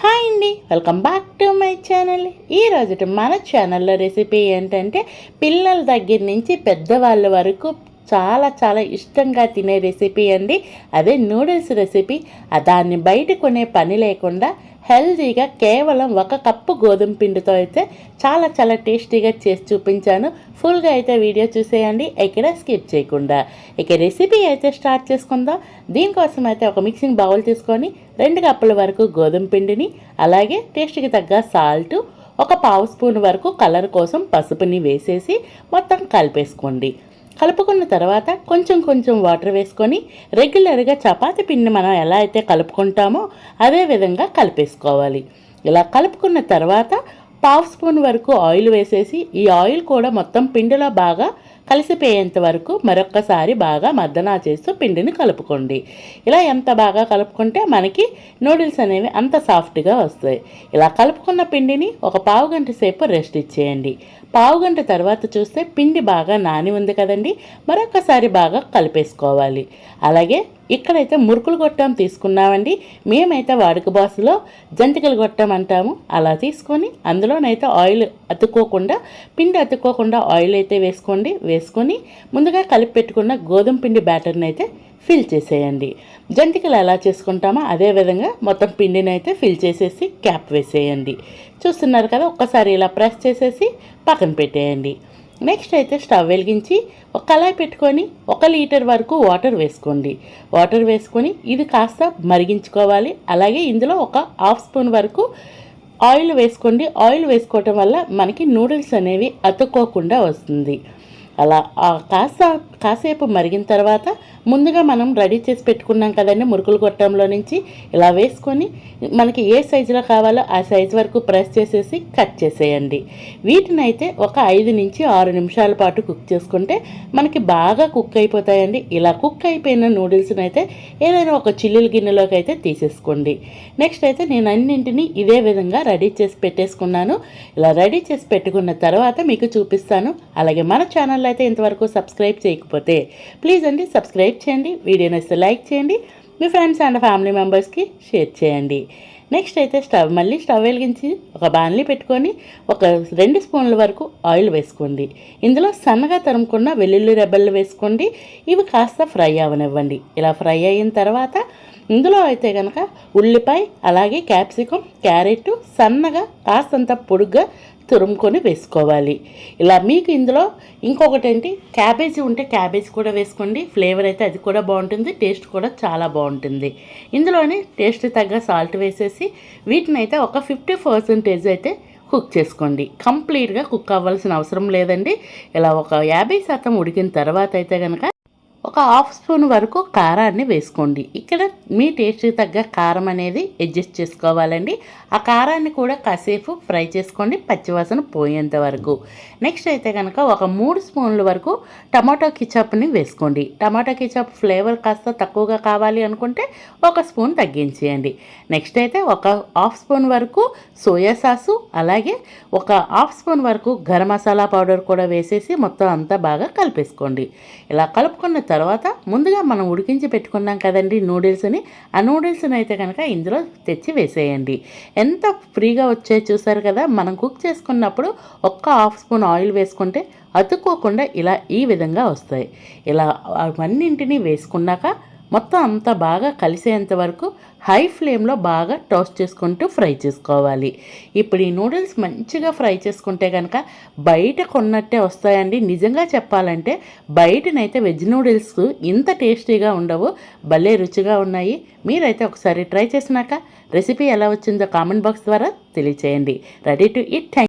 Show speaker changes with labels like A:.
A: Hi అండి welcome back to my channel. ఈ రోజు మన ఛానల్లో రెసిపీ ఏంటంటే పిల్లల దగ్గర నుంచి పెద్దవాళ్ళ వరకు చాలా చాలా ఇష్టంగా తినే రెసిపీ అండి. అదే నూడిల్స్ రెసిపీ. దాన్ని బయట కొనే పని లేకుండా హెల్దీగా కేవలం ఒక కప్పు గోధుమ పిండితో అయితే చాలా చాలా టేస్టీగా చేసి చూపించాను. ఫుల్గా అయితే వీడియో చూసేయండి. ఇక్కడ స్కిప్ చేయకుండా. ఇక రెసిపీ అయితే స్టార్ట్ చేసుకుందాం. దీనికోసం అయితే ఒక మిక్సింగ్ బౌల్ తీసుకొని రెండు కప్పుల వరకు గోధుమ పిండిని అలాగే టేస్ట్కి తగ్గ సాల్ట్ ఒక పావు స్పూన్ వరకు కలర్ కోసం పసుపుని వేసేసి మొత్తం కలిపేసుకోండి. కలుపుకున్న తర్వాత కొంచెం కొంచెం వాటర్ వేసుకొని రెగ్యులర్గా చపాతి పిండి మనం ఎలా అయితే కలుపుకుంటామో అదే విధంగా కలిపేసుకోవాలి. ఇలా కలుపుకున్న తర్వాత పావు స్పూన్ వరకు ఆయిల్ వేసేసి ఈ ఆయిల్ కూడా మొత్తం పిండిలో బాగా కలిసిపోయేంత వరకు మరొక్కసారి బాగా మద్దనా చేస్తూ పిండిని కలుపుకోండి. ఇలా ఎంత బాగా కలుపుకుంటే మనకి నూడిల్స్ అనేవి అంత సాఫ్ట్గా వస్తాయి. ఇలా కలుపుకున్న పిండిని ఒక పావు గంట సేపు రెస్ట్ ఇచ్చేయండి. పావు గంట తర్వాత చూస్తే పిండి బాగా నాని ఉంది కదండి మరొకసారి బాగా కలిపేసుకోవాలి. అలాగే ఇక్కడైతే మురుకులు గొట్టం తీసుకున్నామండి. మేమైతే వాడుక బాసులో జంతికలు గొట్టం అంటాము. అలా తీసుకొని అందులోనైతే ఆయిల్ అతుక్కోకుండా పిండి అతుక్కోకుండా ఆయిల్ అయితే వేసుకోండి. వేసుకొని ముందుగా కలిపి పెట్టుకున్న గోధుమ పిండి బ్యాటర్ని అయితే ఫిల్ చేసేయండి. జంతికలు ఎలా చేసుకుంటామో అదే విధంగా మొత్తం పిండిని అయితే ఫిల్ చేసేసి క్యాప్ వేసేయండి. చూస్తున్నారు కదా ఒక్కసారి ఇలా ప్రెస్ చేసేసి పక్కన పెట్టేయండి. నెక్స్ట్ అయితే స్టవ్ వెలిగించి ఒక కళాయి పెట్టుకొని ఒక లీటర్ వరకు వాటర్ వేసుకోండి. వాటర్ వేసుకొని ఇది కాస్త మరిగించుకోవాలి. అలాగే ఇందులో ఒక హాఫ్ స్పూన్ వరకు ఆయిల్ వేసుకోండి. ఆయిల్ వేసుకోవటం వల్ల మనకి నూడిల్స్ అనేవి అతుక్కోకుండా వస్తుంది. అలా కాస్త కాసేపు మరిగిన తర్వాత ముందుగా మనం రెడీ చేసి పెట్టుకున్నాం కదండి మురుకులు గొట్టంలో నుంచి. ఇలా వేసుకొని మనకి ఏ సైజులో కావాలో ఆ సైజు వరకు ప్రెస్ చేసేసి కట్ చేసేయండి. వీటిని అయితే ఒక ఐదు నుంచి ఆరు నిమిషాల పాటు కుక్ చేసుకుంటే మనకి బాగా కుక్ అయిపోతాయండి. ఇలా కుక్ అయిపోయిన నూడిల్స్ని అయితే ఏదైనా ఒక చిల్లుల గిన్నెలోకి అయితే తీసేసుకోండి. నెక్స్ట్ అయితే నేను అన్నింటినీ ఇదే విధంగా రెడీ చేసి పెట్టేసుకున్నాను. ఇలా రెడీ చేసి పెట్టుకున్న తర్వాత మీకు చూపిస్తాను. అలాగే మన ఛానల్ అయితే ఇంతవరకు సబ్స్క్రైబ్ చేయకపోతే ప్లీజ్ అండి సబ్స్క్రైబ్ చేయండి. వీడియోని వస్తే లైక్ చేయండి. మీ ఫ్రెండ్స్ అండ్ ఫ్యామిలీ మెంబర్స్కి షేర్ చేయండి. నెక్స్ట్ అయితే స్టవ్ మళ్ళీ స్టవ్ వెలిగించి ఒక బాణలి పెట్టుకొని ఒక రెండు స్పూన్ల వరకు ఆయిల్ వేసుకోండి. ఇందులో సన్నగా తరుముకున్న వెల్లుల్లి రెబ్బలు వేసుకోండి. ఇవి కాస్త ఫ్రై అవనివ్వండి. ఇలా ఫ్రై అయిన తర్వాత ఇందులో అయితే కనుక ఉల్లిపాయ అలాగే క్యాప్సికం క్యారెట్ సన్నగా కాస్తంత పొడుగ్గా తురుముకొని వేసుకోవాలి. ఇలా మీకు ఇందులో ఇంకొకటి ఏంటి క్యాబేజీ ఉంటే క్యాబేజీ కూడా వేసుకోండి. ఫ్లేవర్ అయితే అది కూడా బాగుంటుంది. టేస్ట్ కూడా చాలా బాగుంటుంది. ఇందులోనే టేస్ట్ తగ్గ సాల్ట్ వేసేసి వీటిని అయితే ఒక ఫిఫ్టీ పర్సెంటేజ్ అయితే కుక్ చేసుకోండి. కంప్లీట్గా కుక్ అవ్వాల్సిన అవసరం లేదండి. ఇలా ఒక యాభై శాతం ఉడికిన తర్వాత అయితే కనుక ఒక హాఫ్ స్పూన్ వరకు కారాన్ని వేసుకోండి. ఇక్కడ మీ టేస్ట్కి తగ్గ కారం అనేది అడ్జస్ట్ చేసుకోవాలండి. ఆ కారాన్ని కూడా కాసేపు ఫ్రై చేసుకోండి పచ్చివాసన పోయేంత వరకు. నెక్స్ట్ అయితే కనుక ఒక మూడు స్పూన్ల వరకు టమాటో కిచప్ని వేసుకోండి. టమాటో కిచప్ ఫ్లేవర్ కాస్త తక్కువగా కావాలి అనుకుంటే ఒక స్పూన్ తగ్గించేయండి. నెక్స్ట్ అయితే ఒక హాఫ్ స్పూన్ వరకు సోయా సాసు అలాగే ఒక హాఫ్ స్పూన్ వరకు గరం మసాలా పౌడర్ కూడా వేసేసి మొత్తం అంతా బాగా కలిపేసుకోండి. ఇలా కలుపుకున్న తర్వాత ముందుగా మనం ఉడికించి పెట్టుకున్నాం కదండి నూడిల్స్ని. ఆ నూడిల్స్ని అయితే కనుక ఇందులో తెచ్చి వేసేయండి. ఎంత ఫ్రీగా వచ్చే చూసారు కదా? మనం కుక్ చేసుకున్నప్పుడు ఒక్క హాఫ్ స్పూన్ ఆయిల్ వేసుకుంటే అతుక్కోకుండా ఇలా ఈ విధంగా వస్తాయి. ఇలా అవన్నింటినీ వేసుకున్నాక మొత్తం అంతా బాగా కలిసేంత వరకు హై ఫ్లేమ్లో బాగా టోస్ట్ చేసుకుంటూ ఫ్రై చేసుకోవాలి. ఇప్పుడు ఈ నూడిల్స్ మంచిగా ఫ్రై చేసుకుంటే కనుక బయట కొన్నట్టే వస్తాయండి. నిజంగా చెప్పాలంటే బయటనైతే వెజ్ నూడిల్స్ ఇంత టేస్టీగా ఉండవు భలే రుచిగా ఉన్నాయి. మీరైతే ఒకసారి ట్రై చేసినాక రెసిపీ ఎలా వచ్చిందో కామెంట్ బాక్స్ ద్వారా తెలియచేయండి. Ready to it thank